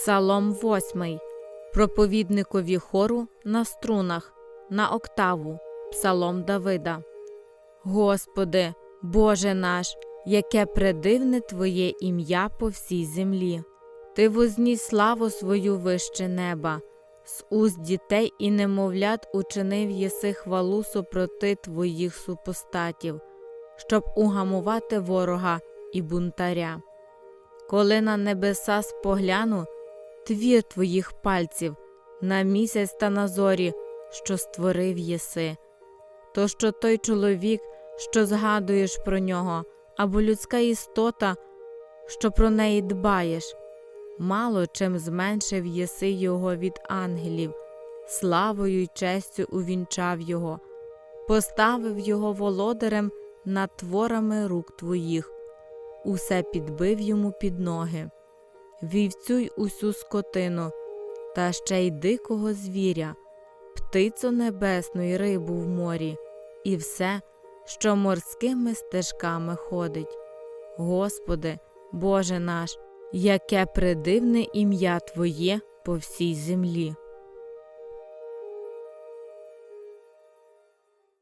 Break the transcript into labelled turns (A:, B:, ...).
A: Псалом 8. Проповідникові хору на струнах, на октаву. Псалом Давида. Господи, Боже наш, яке предивне Твоє ім'я по всій землі. Ти возніс славу свою вище неба, з уст дітей і немовлят учинив єси хвалу супроти Твоїх супостатів, щоб угамувати ворога і бунтаря. Коли на небеса спогляну, твір твоїх пальців, на місяць та на зорі, що створив єси. То що той чоловік, що згадуєш про нього, або людська істота, що про неї дбаєш, мало чим зменшив єси його від ангелів, славою й честю увінчав його, поставив його володарем над творами рук твоїх, усе підбив йому під ноги, вівцю й усю скотину, та ще й дикого звіря, птицю небесну й рибу в морі, і все, що морськими стежками ходить. Господи, Боже наш, яке придивне ім'я Твоє по всій землі.